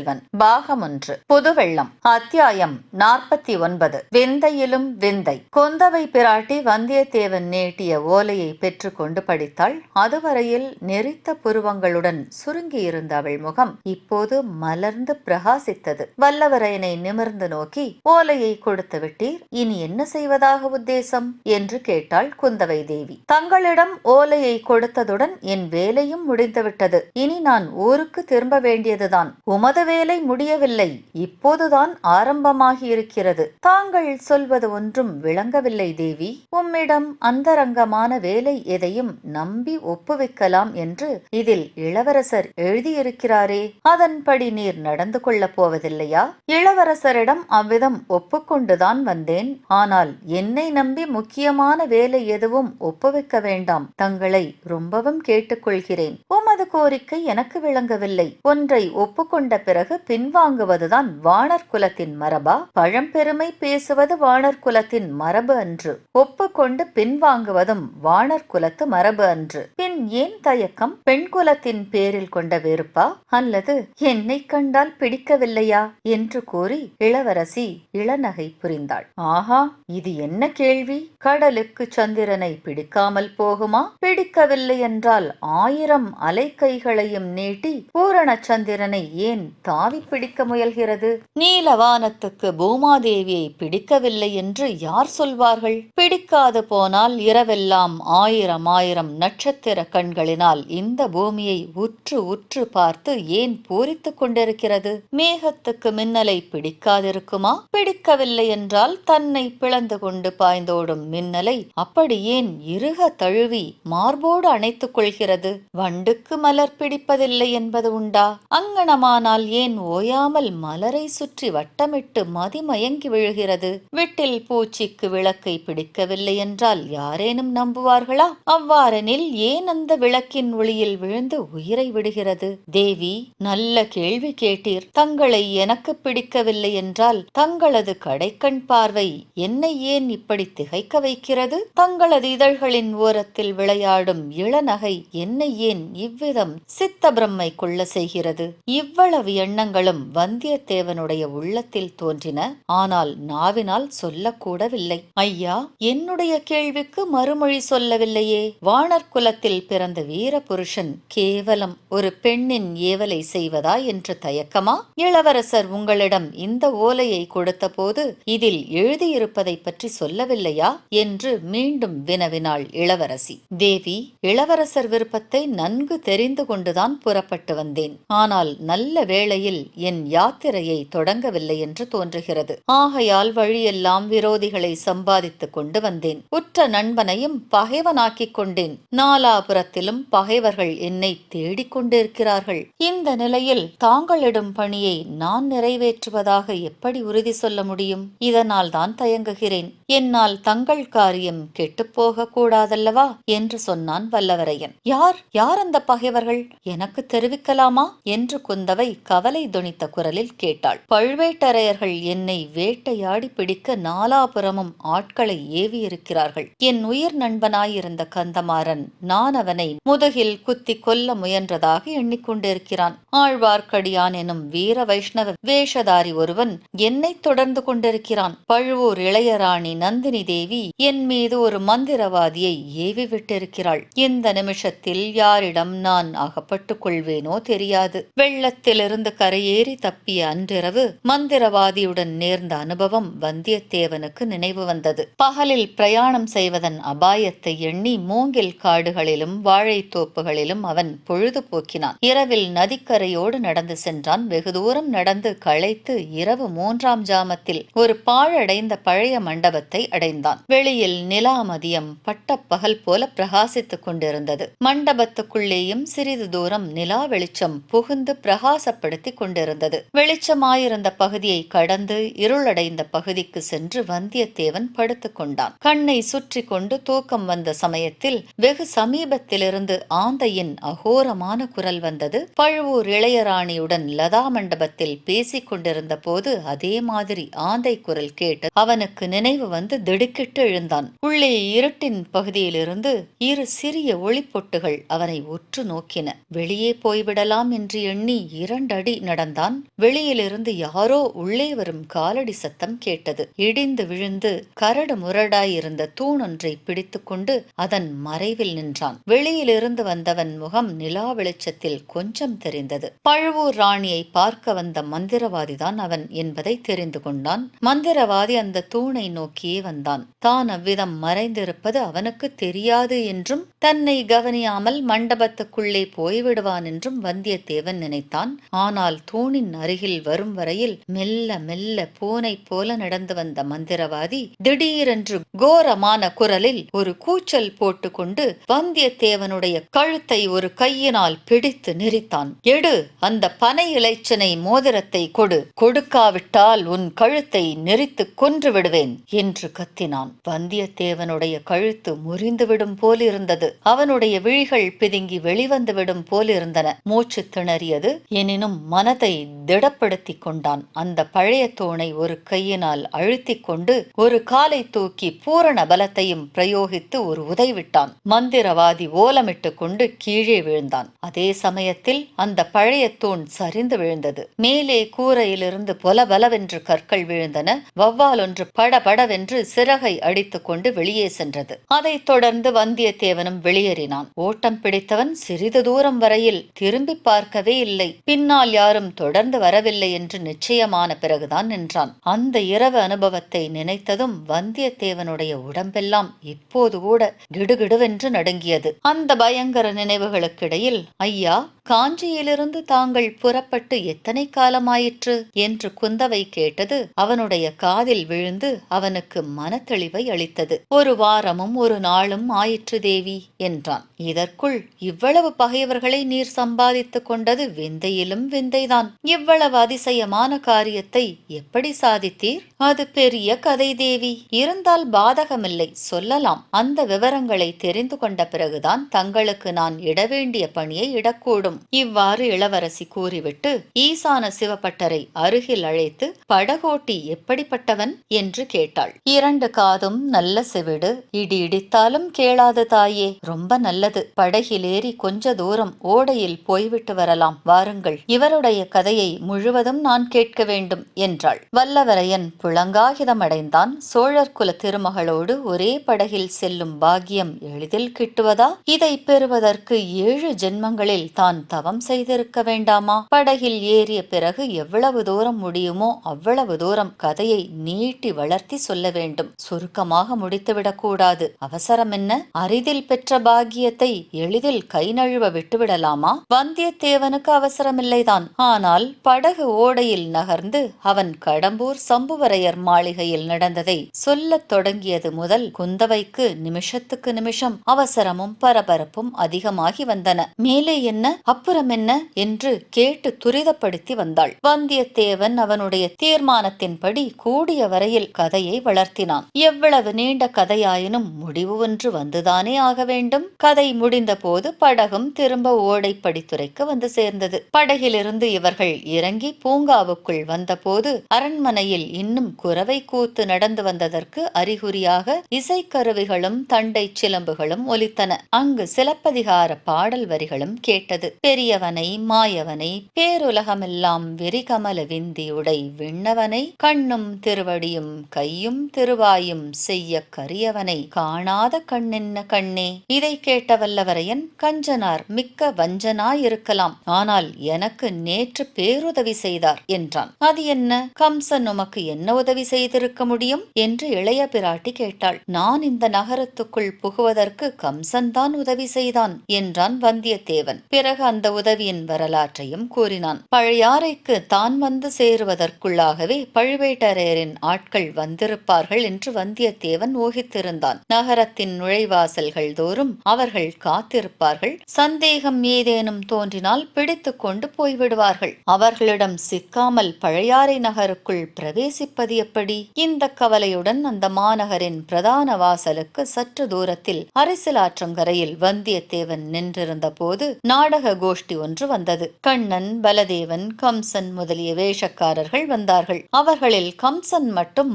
செல்வன். பாகம் ஒன்று. புதுவெள்ளம். அத்தியாயம் நாற்பத்தி ஒன்பது. விந்தையிலும் விந்தை. கொந்தவை பிராட்டி வந்தியத்தேவன் நீட்டிய ஓலையை பெற்றுக்கொண்டு படித்தாள். அதுவரையில் நெறித்த புருவங்களுடன் சுருங்கியிருந்த அவள் முகம் இப்போது மலர்ந்து பிரகாசித்தது. வல்லவரையனை நிமிர்ந்து நோக்கி ஓலையை கொடுத்து விட்டீர். இனி என்ன செய்வதாக உத்தேசம்? என்று கேட்டாள் குந்தவை தேவி. தங்களிடம் ஓலையை கொடுத்ததுடன் என் வேலையும் முடிந்துவிட்டது. இனி நான் ஊருக்கு திரும்ப வேண்டியதுதான். உமது வேலை முடியவில்லை. இப்போதுதான் ஆரம்பமாகியிருக்கிறது. தாங்கள் சொல்வது ஒன்றும் விளங்கவில்லை தேவி. உம்மிடம் அந்தரங்கமான வேலை எதையும் நம்பி ஒப்புவிக்கலாம் என்று இதில் இளவரசர் எழுதியிருக்கிறாரே. அதன்படி நீர் நடந்து கொள்ளப் போவதில்லையா? இளவரசரிடம் அவ்விதம் ஒப்புக்கொண்டுதான் வந்தேன். ஆனால் என்னை நம்பி முக்கியமான வேலை எதுவும் ஒப்புவிக்க வேண்டாம். தங்களை ரொம்பவும் கேட்டுக்கொள்கிறேன். உமது கோரிக்கை எனக்கு விளங்கவில்லை. ஒன்றை ஒப்புக்கொண்ட பிறகு பின்வாங்குவதுதான் வாணர் குலத்தின் மரபா? பழம்பெருமை பேசுவது வாணர் குலத்தின் மரபு அன்று. ஒப்புக்கொண்டு பின்வாங்குவதும் வாணர் குலத்து மரபு அன்று. பின் ஏன் தயக்கம்? பெண் குலத்தின் பேரில் கொண்ட வெறுப்பா? அல்லது என்னை கண்டால் பிடிக்கவில்லையா? என்று கூறி இளவரசி இளநகை புரிந்தாள். ஆஹா இது என்ன கேள்வி? கடலுக்கு சந்திரனை பிடிக்காமல் போகுமா? பிடிக்கவில்லை என்றால் ஆயிரம் அலைக்கைகளையும் நீட்டி பூரண சந்திரனை ஏன் தாவி பிடிக்க முயல்கிறது. நீலவானத்துக்கு பூமாதேவியை பிடிக்கவில்லை என்று யார் சொல்வார்கள்? பிடிக்காது போனால் இரவெல்லாம் ஆயிரம் ஆயிரம் நட்சத்திர கண்களினால் இந்த பூமியை உற்று உற்று பார்த்து ஏன் பூரித்துக் கொண்டிருக்கிறது? மேகத்துக்கு மின்னலை பிடிக்காதிருக்குமா? பிடிக்கவில்லை என்றால் தன்னை பிளந்து கொண்டு பாய்ந்தோடும் மின்னலை அப்படி ஏன் இருக தழுவி மார்போடு அணைத்துக் கொள்கிறது? வண்டுக்கு மலர் பிடிப்பதில்லை என்பது உண்டா? அங்கனமானால் ஏன் ஓயாமல் மலரை சுற்றி வட்டமிட்டு மதிமயங்கி விழுகிறது? வீட்டில் பூச்சிக்கு விளக்கை பிடிக்கவில்லை என்றால் யாரேனும் நம்புவார்களா? அவ்வாறெனில் ஏன் அந்த விளக்கின் ஒளியில் விழுந்து உயிரை விடுகிறது? தேவி நல்ல கேள்வி கேட்டீர். தங்களை எனக்கு பிடிக்கவில்லை என்றால் தங்களது கடைக்கண் பார்வை என்னை ஏன் இப்படி திகைக்க வைக்கிறது? தங்களது இதழ்களின் ஓரத்தில் விளையாடும் இளநகை என்னை ஏன் இவ்விதம் சித்த பிரம்மை கொள்ள செய்கிறது? இவ்வளவு எண்ணங்களும் வந்தியத்தேவனுடைய உள்ளத்தில் தோன்றின. ஆனால் நாவினால் சொல்லக்கூடவில்லை. ஐயா என்னுடைய கேள்விக்கு மறுமொழி சொல்லவில்லையே. வாணர் குலத்தில் பிறந்த வீர புருஷன் கேவலம் ஒரு பெண்ணின் ஏவலை செய்வதா என்று தயக்கமா? இளவரசர் உங்களிடம் இந்த ஓலையை கொடுத்தபோது இதில் எழுதியிருப்பதை பற்றி சொல்லவில்லையா? என்று மீண்டும் வினவினாள் இளவரசி. தேவி இளவரசர் விருப்பத்தை நன்கு தெரிந்து கொண்டுதான் புறப்பட்டு வந்தேன். ஆனால் நல்ல வேளை நிலையில் என் யாத்திரையை தொடங்கவில்லை என்று தோன்றுகிறது. ஆகையால் வழியெல்லாம் விரோதிகளை சம்பாதித்துக் கொண்டு வந்தேன். உற்ற நண்பனையும் பகைவனாக்கிக் கொண்டேன். நாலாபுரத்திலும் பகைவர்கள் என்னை தேடிக் கொண்டிருக்கிறார்கள். இந்த நிலையில் தாங்களிடும் பணியை நான் நிறைவேற்றுவதாக எப்படி உறுதி சொல்ல முடியும்? இதனால் தான் தயங்குகிறேன். என்னால் தங்கள் காரியம் கெட்டுப்போக கூடாதல்லவா என்று சொன்னான் வல்லவரையன். யார்? யார் அந்த பகைவர்கள்? எனக்கு தெரிவிக்கலாமா? என்று குந்தவை கவலை துணித்த குரலில் கேட்டாள். பழுவேட்டரையர்கள் என்னை வேட்டையாடி பிடிக்க நாலாபுரமும் ஆட்களை ஏவியிருக்கிறார்கள். என் உயிர் நண்பனாயிருந்த கந்தமாறன் நான் அவனை முதுகில் குத்தி கொல்ல முயன்றதாக எண்ணிக்கொண்டிருக்கிறான். ஆழ்வார்க்கடியான் எனும் வீர வைஷ்ணவ வேஷதாரி ஒருவன் என்னை தொடர்ந்து கொண்டிருக்கிறான். பழுவூர் இளையராணி நந்தினி தேவி என் மீது ஒரு மந்திரவாதியை ஏவி விட்டிருக்கிறாள் இந்த நிமிஷத்தில் யாரிடம் நான் அகப்பட்டுக் கொள்வேனோ தெரியாது. வெள்ளத்திலிருந்து கரையேறி தப்பிய அன்றிரவு மந்திரவாதியுடன் நேர்ந்த அனுபவம் வந்தியத்தேவனுக்கு நினைவு வந்தது. பகலில் பிரயாணம் செய்வதன் அபாயத்தை எண்ணி மூங்கில் காடுகளிலும் வாழைத்தோப்புகளிலும் அவன் பொழுது போக்கினான். இரவில் நதிக்கரையோடு நடந்து சென்றான். வெகு தூரம் நடந்து களைத்து இரவு மூன்றாம் ஜாமத்தில் ஒரு பாழடைந்த பழைய மண்டபத்தில் மண்டபத்தை அடைந்தான். வெளியில் நிலா மதியம் பட்டப்பகல் போல பிரகாசித்துக் கொண்டிருந்தது. மண்டபத்துக்குள்ளேயும் சிறிது தூரம் நிலா வெளிச்சம் புகுந்து பிரகாசப்படுத்திக் கொண்டிருந்தது. வெளிச்சமாயிருந்த பகுதியை கடந்து இருளடைந்த பகுதிக்கு சென்று வந்தியத்தேவன் படுத்துக் கொண்டான். கண்ணை சுற்றி கொண்டு தூக்கம் வந்த சமயத்தில் வெகு சமீபத்திலிருந்து ஆந்தையின் அகோரமான குரல் வந்தது. பழுவூர் இளையராணியுடன் லதா மண்டபத்தில் பேசிக் கொண்டிருந்த போது அதே மாதிரி ஆந்தை குரல் கேட்டு அவனுக்கு நினைவு வந்து திடுக்கிட்டு எழுந்தான். உள்ளே இருட்டின் பகுதியிலிருந்து இரு சிறிய ஒளிப்பொட்டுகள் அவனை உற்று நோக்கின. வெளியே போய்விடலாம் என்று எண்ணி இரண்டடி நடந்தான். வெளியிலிருந்து யாரோ உள்ளே வரும் காலடி சத்தம் கேட்டது. இடிந்து விழுந்து கரடு முரடாயிருந்த தூணொன்றை பிடித்துக்கொண்டு அதன் மறைவில் நின்றான். வெளியிலிருந்து வந்தவன் முகம் நிலா வெளிச்சத்தில் கொஞ்சம் தெரிந்தது. பழுவூர் ராணியை பார்க்க வந்த மந்திரவாதிதான் அவன் என்பதை தெரிந்து கொண்டான். மந்திரவாதி அந்த தூணை நோக்கி நோக்கியே வந்தான். தான் அவ்விதம் மறைந்திருப்பது அவனுக்கு தெரியாது என்றும் தன்னை கவனியாமல் மண்டபத்துக்குள்ளே போய்விடுவான் என்றும் வந்தியத்தேவன் நினைத்தான். ஆனால் தூணின் அருகில் வரும் வரையில் மெல்ல மெல்ல பூனை போல நடந்து வந்த மந்திரவாதி திடீரென்று கோரமான குரலில் ஒரு கூச்சல் போட்டுக்கொண்டு வந்தியத்தேவனுடைய கழுத்தை ஒரு கையினால் பிடித்து நெரித்தான். எடு அந்த பனை இலைச்சனை மோதிரத்தை கொடு. கொடுக்காவிட்டால் உன் கழுத்தை நெறித்து கொன்று விடுவேன் என்று கத்தினான். வந்தியத்தேவனுடைய கழுத்து முறிந்துவிடும் போலிருந்தது. அவனுடைய விழிகள் பிதுங்கி வெளிவந்துவிடும் போலிருந்தன. மூச்சு திணறியது. எனினும் மனதை திடப்படுத்திக் கொண்டான். அந்த பழைய தூணை ஒரு கையினால் அழுத்திக் கொண்டு ஒரு காலை தூக்கி பூரண பலத்தையும் பிரயோகித்து ஒரு உதைவிட்டான். மந்திரவாதி ஓலமிட்டு கொண்டு கீழே விழுந்தான். அதே சமயத்தில் அந்த பழைய தூண் சரிந்து விழுந்தது. மேலே கூரையிலிருந்து பொலபலவென்று கற்கள் விழுந்தன. வௌவால் ஒன்று படபடவென்று சிறகை அடித்துக் கொண்டு வெளியே சென்றது. அதைத் தொடர்ந்து வந்தியத்தேவனும் வெளியேறினான். ஓட்டம் பிடித்தவன் சிறிது தூரம் வரையில் திரும்பி பார்க்கவே இல்லை. பின்னால் யாரும் தொடர்ந்து வரவில்லை என்று நிச்சயமான பிறகுதான் நின்றான். அந்த இரவு அனுபவத்தை நினைத்ததும் வந்தியத்தேவனுடைய உடம்பெல்லாம் இப்போது கூட கிடுகிடுவென்று நடுங்கியது. அந்த பயங்கர நினைவுகளுக்கிடையில் ஐயா காஞ்சியிலிருந்து தாங்கள் புறப்பட்டு எத்தனை காலமாயிற்று? என்று குந்தவை கேட்டது அவனுடைய காதில் விழுந்து அவனுக்கு மனத்தெளிவை அளித்தது. ஒரு வாரமும் ஒரு நாளும் ஆயிற்று தேவி என்றான். இதற்குள் இவ்வளவு பகைவர்களை நீர் சம்பாதித்துக் கொண்டது விந்தையிலும் விந்தைதான். இவ்வளவு அதிசயமான காரியத்தை எப்படி சாதித்தீர்? அது பெரிய கதை தேவி. இருந்தால் பாதகமில்லை சொல்லலாம். அந்த விவரங்களை தெரிந்து கொண்ட பிறகுதான் தங்களுக்கு நான் இட வேண்டிய பணியை இடக்கூடும். இவ்வாறு இளவரசி கூறிவிட்டு ஈசான சிவபட்டரை அருகில் அழைத்து படகோட்டி எப்படிப்பட்டவன்? என்று கேட்டாள். இரண்டு காதும் நல்ல செவிடு. இடி இடித்தாலும் கேளாது தாயே. ரொம்ப நல்லது. படகிலேறி கொஞ்ச தூரம் ஓடையில் போய்விட்டு வரலாம். வாருங்கள். இவருடைய கதையை முழுவதும் நான் கேட்க வேண்டும் என்றாள். வல்லவரையன் புலங்காகிதமடைந்தான். சோழர் குல திருமகளோடு ஒரே படகில் செல்லும் பாக்கியம் எளிதில் கிட்டுவதா? இதை பெறுவதற்கு ஏழு ஜென்மங்களில் தான் தவம் செய்திருக்க வேண்டாமா? படகில் ஏறிய பிறகு எவ்வளவு தூரம் முடியுமோ அவ்வளவு தூரம் கதையை நீட்டி வளர்த்தி சொல்ல வேண்டும். சுருக்கமாக முடித்துவிடக்கூடாது. அவசரம் என்ன? அரிதில் பெற்ற பாக்கியத்தை எளிதில் கை நழுவ விட்டுவிடலாமா? வந்தியத்தேவனுக்கு அவசரமில்லைதான். ஆனால் படகு ஓடையில் நகர்ந்து அவன் கடம்பூர் சம்புவரையர் மாளிகையில் நடந்ததை சொல்லத் தொடங்கியது முதல் குந்தவைக்கு நிமிஷத்துக்கு நிமிஷம் அவசரமும் பரபரப்பும் அதிகமாகி வந்தன. மேலே என்ன? அப்புறம் என்ன? என்று கேட்டு துரிதப்படுத்தி வந்தாள். வந்தியத்தேவன் அவனுடைய தீர்மானத்தின்படி கூடிய வரையில் கதையை வளர்த்தினான். எவ்வளவு நீண்ட கதையாயினும் முடிவு ஒன்று வந்துதானே ஆக வேண்டும். கதை முடிந்த போது படகும் திரும்ப ஓடை படித்துறைக்கு வந்து சேர்ந்தது. படகிலிருந்து இவர்கள் இறங்கி பூங்காவுக்குள் வந்தபோது அரண்மனையில் இன்னும் குறவை கூத்து நடந்து வந்ததற்கு அறிகுறியாக இசைக்கருவிகளும் தண்டை சிலம்புகளும் ஒலித்தன. அங்கு சிலப்பதிகார பாடல் வரிகளும் கேட்டது. பெரியவனை மாயவனை பேருலகமெல்லாம் வெறிகமல விந்தியுடை விண்ணவனை கண்ணும் திருவடியும் கையும் திருவாயும் செய்ய கரியவனை காணாத கண்ணென்ன கண்ணே? இதை கேட்ட வல்லவரையன் கஞ்சனார் மிக்க வஞ்சனாயிருக்கலாம். ஆனால் எனக்கு நேற்று பேருதவி செய்தார் என்றான். அது என்ன? கம்சன் உமக்கு என்ன உதவி செய்திருக்க முடியும்? என்று இளைய பிராட்டி கேட்டாள். நான் இந்த நகரத்துக்குள் புகுவதற்கு கம்சன் தான் உதவி செய்தான் என்றான் வந்தியத்தேவன். பிறகு அந்த உதவியின் வரலாற்றையும் கூறினான். பழையாறைக்கு தான் வந்து சேருவதற்குள்ளாகவே பழுவேட்டரையரின் ஆட்கள் வந்திருப்பார் வந்திருப்பார்கள் என்று வந்தியத்தேவன் ஊகித்திருந்தான். நகரத்தின் நுழைவாசல்கள் தோறும் அவர்கள் காத்திருப்பார்கள். சந்தேகம் ஏதேனும் தோன்றினால் பிடித்துக் கொண்டு போய்விடுவார்கள். அவர்களிடம் சிக்காமல் பழையாறை நகருக்குள் பிரவேசிப்பது எப்படி? இந்த கவலையுடன் அந்த மாநகரின் பிரதான வாசலுக்கு சற்று தூரத்தில் அரசியலாற்றங்கரையில் வந்தியத்தேவன் நின்றிருந்த போது நாடக கோஷ்டி ஒன்று வந்தது. கண்ணன் பலதேவன் கம்சன் முதலிய வேஷக்காரர்கள் வந்தார்கள். அவர்களில் கம்சன் மட்டும்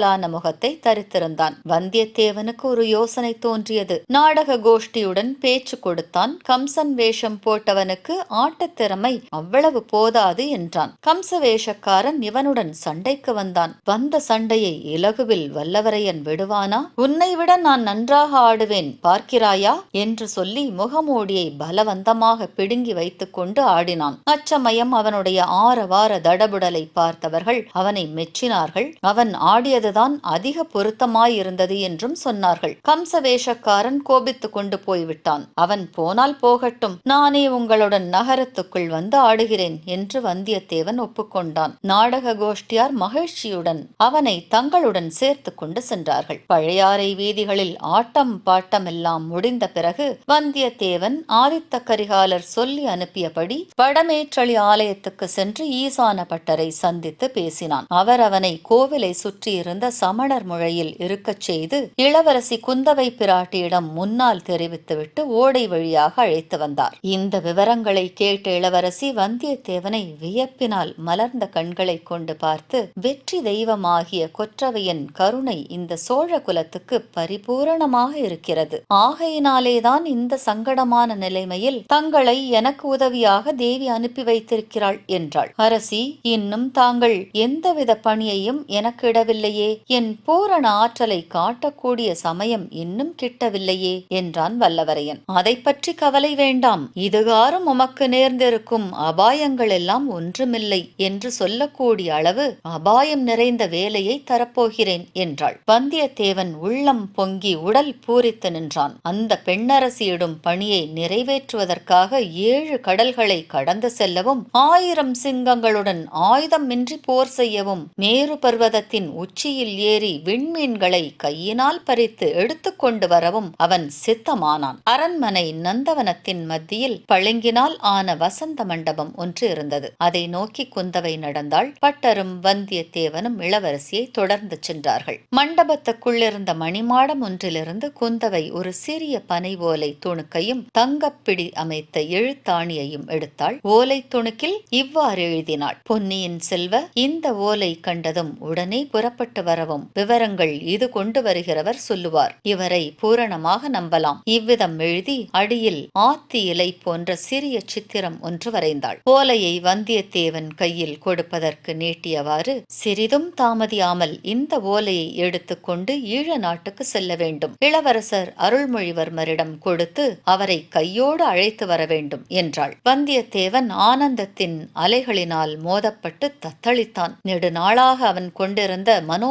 மரத்தாலான முகத்தை தரித்திருந்தான். வந்தியத்தேவனுக்கு ஒரு யோசனை தோன்றியது. நாடக கோஷ்டியுடன் பேச்சு கொடுத்தான். கம்சன் வேஷம் போட்டவனுக்கு ஆட்டத்திறமை அவ்வளவு போதாது என்றான். கம்ச வேஷக்காரன் இவனுடன் சண்டைக்கு வந்தான். வந்த சண்டையை இலகுவில் வல்லவரையன் விடுவானா? உன்னை விட நான் நன்றாக ஆடுவேன் பார்க்கிறாயா? என்று சொல்லி முகமூடியை பலவந்தமாக பிடுங்கி வைத்துக் கொண்டு ஆடினான். அச்சமயம் அவனுடைய ஆரவார தடபுடலை பார்த்தவர்கள் அவனை மெச்சினார்கள். அவன் ஆடியது ஆடியதுதான் அதிக பொருத்தமாயிருந்தது என்றும் சொன்னார்கள். கம்ச வேஷக்காரன் கோபித்துக் கொண்டு போய்விட்டான். அவன் போனால் போகட்டும். நானே உங்களுடன் நகரத்துக்குள் வந்து ஆடுகிறேன் என்று வந்தியத்தேவன் ஒப்புக்கொண்டான். நாடக கோஷ்டியார் மகிழ்ச்சியுடன் அவனை தங்களுடன் சேர்த்து கொண்டு சென்றார்கள். பழையாறை வீதிகளில் ஆட்டம் பாட்டம் எல்லாம் முடிந்த பிறகு வந்தியத்தேவன் ஆதித்த கரிகாலர் சொல்லி அனுப்பியபடி வடமேற்றளி ஆலயத்துக்கு சென்று ஈசான பட்டரை சந்தித்து பேசினான். அவர் அவனை கோவிலை சுற்றியிருந்த சமணர் முழையில் இருக்கச் செய்து இளவரசி குந்தவை பிராட்டியிடம் முன்னால் தெரிவித்துவிட்டு ஓடை வழியாக அழைத்து வந்தார். இந்த விவரங்களை கேட்ட இளவரசி வந்தியத்தேவனை வியப்பினால் மலர்ந்த கண்களை கொண்டு பார்த்து வெற்றி தெய்வமாகிய கொற்றவையின் கருணை இந்த சோழ குலத்துக்கு பரிபூரணமாக இருக்கிறது. ஆகையினாலேதான் இந்த சங்கடமான நிலைமையில் தங்களை எனக்கு உதவியாக தேவி அனுப்பி வைத்திருக்கிறாள் என்றாள். அரசி இன்னும் தாங்கள் எந்தவித பணியையும் எனக்கு இடவில்லையே. என் பூரண ஆற்றலை காட்டக்கூடிய சமயம் இன்னும் கிட்டவில்லையே என்றான் வல்லவரையன். அதை பற்றி கவலை வேண்டாம். இதுகாரும் உமக்கு நேர்ந்திருக்கும் அபாயங்கள் எல்லாம் ஒன்றுமில்லை என்று சொல்லக்கூடிய அளவு அபாயம் நிறைந்த வேலையை தரப்போகிறேன் என்றாள். வந்தியத்தேவன் உள்ளம் பொங்கி உடல் பூரித்து நின்றான். அந்த பெண்ணரசியிடும் பணியை நிறைவேற்றுவதற்காக ஏழு கடல்களை கடந்து செல்லவும் ஆயிரம் சிங்கங்களுடன் ஆயுதமின்றி போர் செய்யவும் மேரு பர்வதத்தின் உச்சியில் ஏறி விண்மீன்களை கையினால் பறித்து எடுத்துக்கொண்டு வரவும் அவன் சித்தமானான். அரண்மனை நந்தவனத்தின் மத்தியில் பளிங்கினால் ஆன வசந்த மண்டபம் ஒன்று இருந்தது. அதை நோக்கி குந்தவை நடந்தால் பட்டரும் வந்தியத்தேவனும் இளவரசியை தொடர்ந்து சென்றார்கள். மண்டபத்துக்குள்ளிருந்த மணிமாடம் ஒன்றிலிருந்து குந்தவை ஒரு சிறிய பனை ஓலை துணுக்கையும் தங்கப்பிடி அமைத்த எழுத்தாணியையும் எடுத்தாள். ஓலை துணுக்கில் இவ்வாறு எழுதினாள். பொன்னியின் செல்வ இந்த ஓலை கண்டதும் உடனே புறப்பட்டு வரவும் விவரங்கள் இது கொண்டு வருகிறவர் சொல்லுவார். இவரை பூரணமாக நம்பலாம். இவ்விதம் எழுதி அடியில் ஆத்தி இலை போன்ற சிறிய சித்திரம் ஒன்று வரைந்தாள். ஓலையை வந்தியத்தேவன் கையில் கொடுப்பதற்கு நீட்டியவாறு சிறிதும் தாமதியாமல் இந்த ஓலையை எடுத்துக்கொண்டு ஈழ நாட்டுக்கு செல்ல வேண்டும். இளவரசர் அருள்மொழிவர்மரிடம் கொடுத்து அவரை கையோடு அழைத்து வர வேண்டும் என்றாள். வந்தியத்தேவன் ஆனந்தத்தின் அலைகளினால் மோதப்பட்டு தத்தளித்தான். நெடுநாளாக அவன் கொண்டிருந்த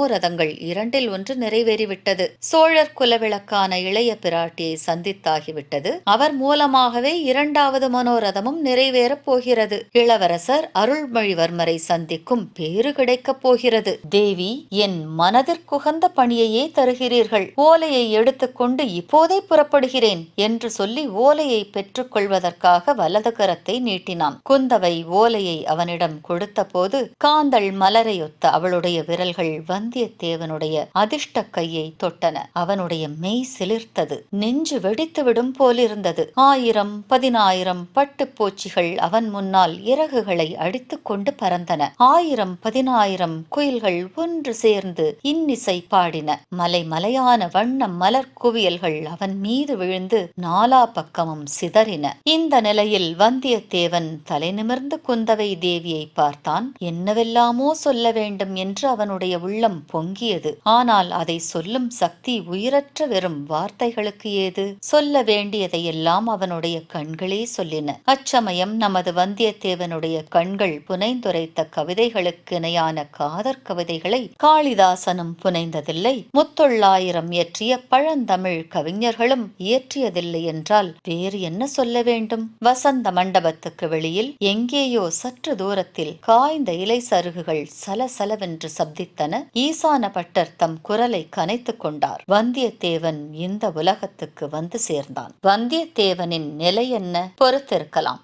மனோரதங்கள் இரண்டில் ஒன்று நிறைவேறிவிட்டது. சோழர் குலவிளக்கான இளைய பிராட்டியை சந்தித்தாகிவிட்டது. அவர் மூலமாகவே இரண்டாவது மனோரதமும் நிறைவேறப் போகிறது. இளவரசர் அருள்மொழிவர்மரை சந்திக்கும் பேறு கிடைக்கப் போகிறது. தேவி என் மனதிற்குகந்த பணியையே தருகிறீர்கள். ஓலையை எடுத்துக்கொண்டு இப்போதே புறப்படுகிறேன் என்று சொல்லி ஓலையை பெற்றுக்கொள்வதற்காக வலது கரத்தை நீட்டினான். குந்தவை ஓலையை அவனிடம் கொடுத்தபோது காந்தள் மலரையொத்த அவளுடைய விரல்கள் வந்தியத்தேவனுடைய அதிர்ஷ்ட கையை தொட்டன. அவனுடைய மெய் சிலிர்த்தது. நெஞ்சு வெடித்துவிடும் போலிருந்தது. ஆயிரம் பதினாயிரம் பட்டுப்பூச்சிகள் அவன் முன்னால் இறகுகளை அடித்துக் கொண்டு பறந்தன. ஆயிரம் பதினாயிரம் குயில்கள் ஒன்று சேர்ந்து இன்னிசை பாடின. மலை மலையான வண்ண மலர் குவியல்கள் அவன் மீது விழுந்து நாலா பக்கமும் சிதறின. இந்த நிலையில் வந்தியத்தேவன் தலை நிமிர்ந்து குந்தவை தேவியை பார்த்தான். என்னவெல்லாமோ சொல்ல வேண்டும் என்று அவனுடைய உள்ளம் பொங்கியது. ஆனால் அதை சொல்லும் சக்தி உயிரற்ற வெறும் வார்த்தைகளுக்கு ஏது? சொல்ல வேண்டியதையெல்லாம் அவனுடைய கண்களே சொல்லின. அச்சமயம் நமது வந்தியத்தேவனுடைய கண்கள் புனைந்துரைத்த கவிதைகளுக்கு இணையான காதற் கவிதைகளை காளிதாசனும் புனைந்ததில்லை. முத்தொள்ளாயிரம் இயற்றிய பழந்தமிழ் கவிஞர்களும் இயற்றியதில்லை என்றால் வேறு என்ன சொல்ல வேண்டும்? வசந்த மண்டபத்துக்கு வெளியில் எங்கேயோ சற்று தூரத்தில் காய்ந்த இலை சருகுகள் சலசலவென்று சப்தித்தன. ஈசான பட்டர் தம் குரலை கனைத்து கொண்டார். வந்தியத்தேவன் இந்த உலகத்துக்கு வந்து சேர்ந்தான். வந்தியத்தேவனின் நிலை என்ன? பொறுத்திருக்கலாம்.